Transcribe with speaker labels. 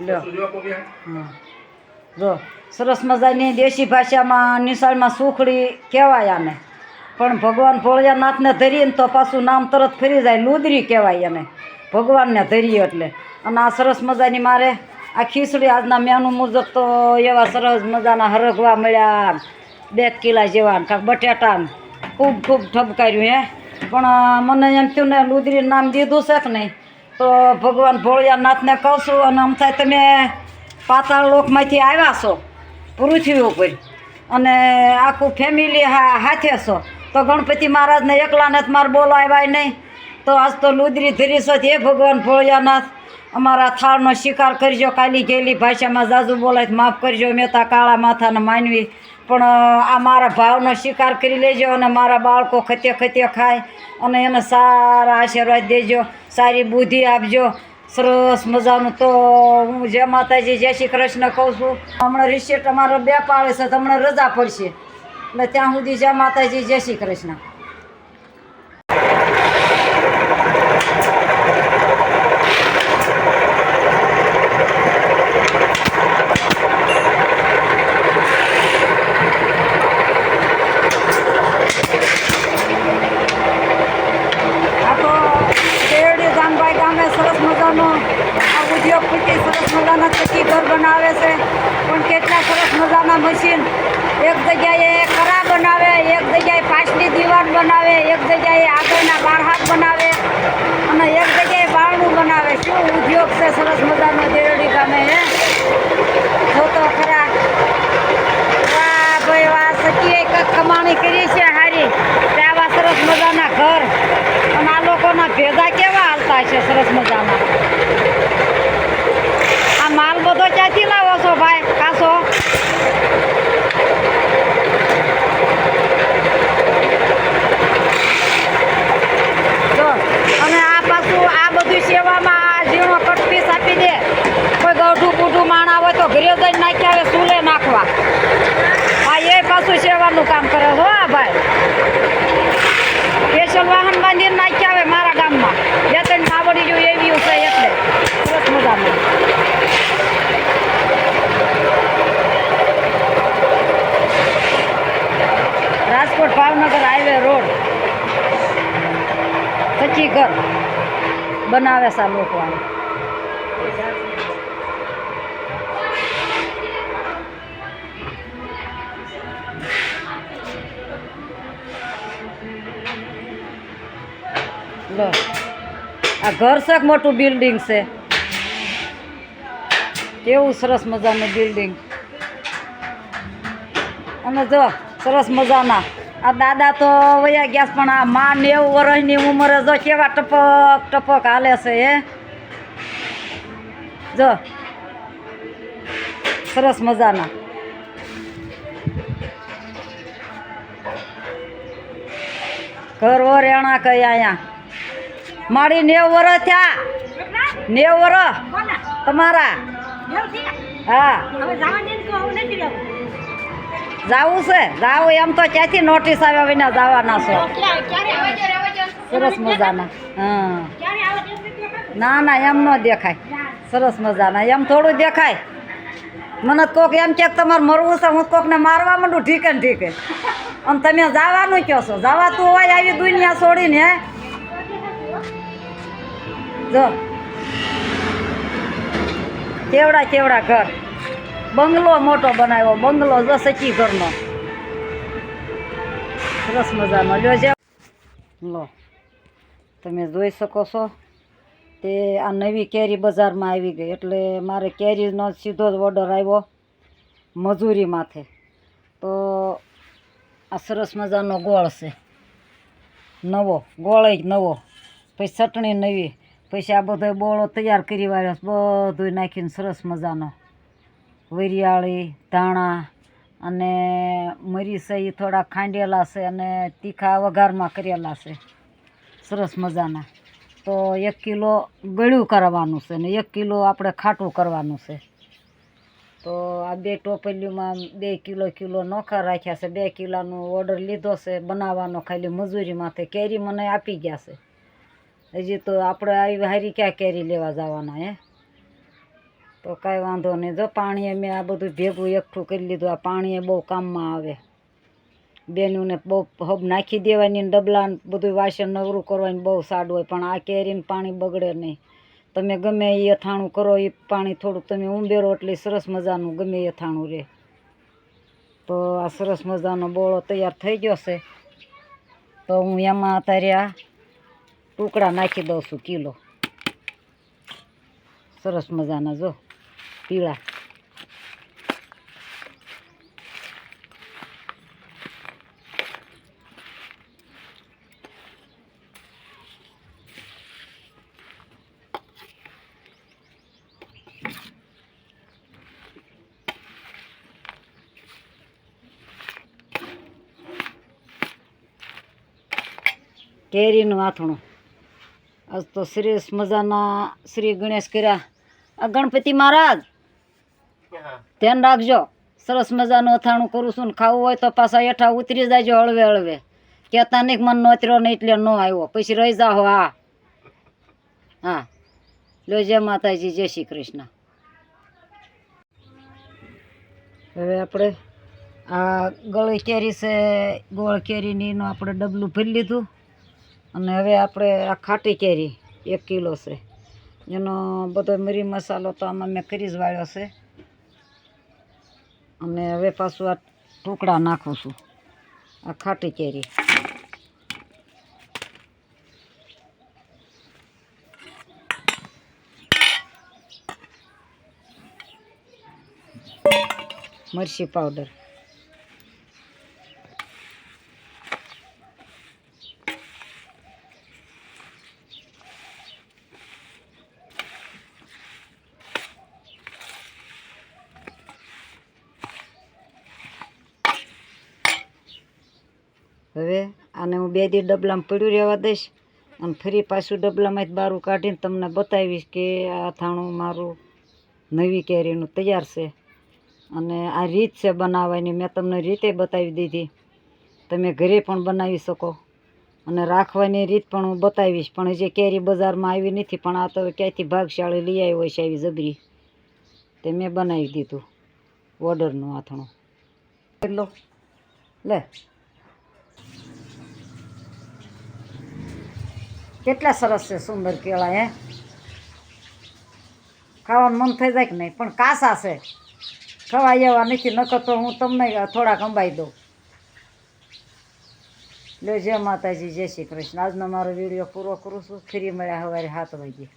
Speaker 1: લ્યો. હા. જો સરસ મજાની દેશી ભાષામાં નિશાળમાં સુખડી કહેવાય આને. પણ ભગવાન ભોળિયાનાથને ધરીને તો પાછું નામ તરત ફરી જાય લુદરી કહેવાય એને. ભગવાનને ધરીએ એટલે. અને આ સરસ મજાની મારે આ ખીચડી આજના મેનુ મુજબ તો એવા સરસ મજાના હરગવા મળ્યા બે કિલા જેવા કાંક બટેટા ખૂબ ખૂબ ઠપકાર્યું હે. પણ મને એમ થયું ને લુદરી નામ દીધું છે કે નહીં? તો ભગવાન ભોળિયાનાથને કહું છું અને આમ થાય તમે પાતાળ લોકમાંથી આવ્યા છો, પૃથ્વી ઉપર. અને આખું ફેમિલી હાથે છો. તો ગણપતિ મહારાજને એકલાને જ મારે બોલાવ્યા નહીં. તો આજ તો લુદરી ધરી છો હે ભગવાન ભોળિયાનાથ. અમારા થાળનો શિકાર કરજો, કાલી ગયેલી ભાષામાં જાજુ બોલાય માફ કરજો મેં તા કાળા માથાને માનવી. પણ આ મારા ભાવનો શિકાર કરી લેજો અને મારા બાળકો ખતે ખતે ખાય અને એને સારા આશીર્વાદ દેજો, સારી બુદ્ધિ આપજો. સરસ મજાનું તો હું જય માતાજી, જય શ્રી કૃષ્ણ કહું છું. હમણાં રિસેટ અમારો બે પાડે છે, તો હમણાં રજા પડશે. એટલે ત્યાં સુધી જય માતાજી, જય શ્રી કૃષ્ણ આ તો દેવડી જામભાઈ ગામે સરસ મજાનો આ ઉદ્યોગપતિ સરસ મજાના ચકી ઘર બનાવે છે. પણ કેટલા સરસ મજાના મશીન એક જગ્યાએ કરા બનાવે, એક જગ્યાએ પાછલી દીવાલ બનાવે, એક જગ્યાએ આગળના બારહાટ બનાવે અને એક જગ્યાએ બારણું બનાવે. શું ઉદ્યોગ છે સરસ મજાનો દેવડી ગામે હે જો તો ખરા વાહ ભાઈ વાહ સચીએ કંઈક કમાણી કરી છે હારી તે આવા સરસ મજાના ઘર અને આ લોકોના ભેગા કેવા હાલતા છે સરસ મજાના આ માલ બધો ક્યાંથી લાવો છો ભાઈ કાસો જો અને આ પાછું આ બધું સેવામાં આ ઝીણો કટપીસ આપી દે કોઈ ગઢું બુઢું માણા હોય તો ઘરે જઈને નાખ્યા આવે, ચૂલે નાખવા. આ એ પાછું સેવાનું કામ કરે હો ભાઈ. સ્પેશિયલ વાહન બાંધીને નાખ્યા આવે મારા ગામમાં. બે ત્રણ માવડી જોયું એવી છે એટલે. સરસ મજાનું. Rajkot Bhavnagar highway road. Kutchi ઘર. બનાવે આ લોકો આ ઘર છે મોટું બિલ્ડિંગ છે. કેવું સરસ મજાનું બિલ્ડિંગ અને જો, સરસ મજાના. આ દાદા તો વયા ગયા પણ આ મા નેવું વર્ષની ઉંમરે જો કેવા ટપક ટપક હાલે છે, હે? જો, સરસ મજાના. ઘર વરેણા રેણા કઈ અહીંયા? મારી નેવ વર્ષ થયા. નેવ વર્ષ તમારા. હા. જાવું છે? જાવું એમ તો ક્યાંથી નોટિસ આવ્યા વિના જવાના છો? સરસ મજાના. હા. ના ના એમ ન દેખાય. સરસ મજાના. એમ થોડું દેખાય. મને કોક એમ કે તમારે મરવું છે હું કોકને મારવા માંડું ઠીકે ને ઠીકે અને તમે જવાનું કહો છો. જવા તું હોય આવી દુનિયા છોડીને હે જો. કેવડા કેવડા ઘર. બંગલો મોટો બનાવ્યો. બંગલો જો સચી ઘરનો. સરસ મજાનો છે. લો. તમે જોઈ શકો છો. તે આ નવી કેરી બજારમાં આવી ગઈ. એટલે મારે કેરીનો સીધો જ ઓર્ડર આવ્યો મજૂરી માથે. તો આ સરસ મજાનો ગોળ છે. નવો. ગોળ નવો. પછી ચટણી નવી. પછી આ બધો બોળો તૈયાર કરી વાળ્યો બધું નાખીને સરસ મજાનો. વરિયાળી, ધાણા અને મરી છે એ થોડા ખાંડેલા છે અને તીખા વઘારમાં કરેલા છે. સરસ મજાના. તો એક કિલો ગળ્યું કરવાનું છે ને એક કિલો આપણે ખાટું કરવાનું છે. તો આ બે ટોપલીમાં બે કિલો કિલો નોખા રાખ્યા છે. બે કિલોનો ઓર્ડર લીધો છે, બનાવવાનો. ખાલી મજૂરીમાંથી કેરી મને આપી ગયા છે. હજી તો આપણે આવી હારી ક્યાં કેરી લેવા જવાના, હે? તો કાંઈ વાંધો નહીં. જો પાણીએ મેં આ બધું ભેગું એકઠું કરી લીધું, આ પાણીએ બહુ કામમાં આવે. બેનુંને બહુ હબ નાખી દેવાની ડબલા બધું વાસણ નવરું કરવાની બહુ સાડું હોય, પણ આ કેરીને પાણી બગડે નહીં. તમે ગમે એ અથાણું કરો, એ પાણી થોડુંક તમે ઉંબેરો એટલે સરસ મજાનું, ગમે એ અથાણું રહે તો આ સરસ મજાનો બોળો તૈયાર થઈ ગયો છે. તો હું એમાં અત્યારે ટુકડા નાખી દઉં છું કિલો. સરસ મજાના જો પીળા. કેરીનું આથણું. આજ તો શ્રી મજાના શ્રી ગણેશ કર્યા. આ ગણપતિ મહારાજ ધ્યાન રાખજો સરસ મજાનું અથાણું કરું છું ને ખાવું હોય તો પાછા હેઠા ઉતરી જાયજો હળવે હળવે. કહેતા નહીં મને નોતર્યો નહીં એટલે ન આવ્યો. પછી રહી જાઓ હા. હા. લો જય માતાજી જય શ્રી કૃષ્ણ. હવે આપણે આ ગળી કેરી છે ગોળ કેરીની એનું આપણે ડબલું ભરી લીધું. અને હવે આપણે આ ખાટી કેરી, એક કિલો છે. એનો બધો મરી મસાલો તો આમાં મેં કરી જ વાળ્યો છે. અને હવે પાછું આ ટુકડા નાખું છું, આ ખાટી કેરી. મરચી પાવડર. હવે આને હું બે દી ડબલામાં પડ્યું રહેવા દઈશ અને ફરી પાછું ડબલામાં જ બારું કાઢીને તમને બતાવીશ કે આ થાણું મારું નવી કેરીનું તૈયાર છે. અને આ રીત છે બનાવવાની, મેં તમને રીતે બતાવી દીધી. તમે ઘરે પણ બનાવી શકો. અને રાખવાની રીત પણ હું બતાવીશ, પણ હજી કેરી બજારમાં આવી નથી, પણ આ તો ક્યાંયથી ભાગશાળી લઈ આવી હોય છે આવી જબરી. તે મેં બનાવી દીધું, ઓર્ડરનું આથણું લો, લે. કેટલા સરસ છે સુંદર કેળા, હે? ખાવાનું મન થઈ જાય કે નહીં? પણ કાસા છે. ખવાઈ એવા નથી, નકર તો હું તમને થોડાક અંબાઈ દઉં. લો જય માતાજી, જય શ્રી કૃષ્ણ. આજનો મારો વીડિયો પૂરો કરું છું. ફરી મળ્યા સવારે સાત વાગે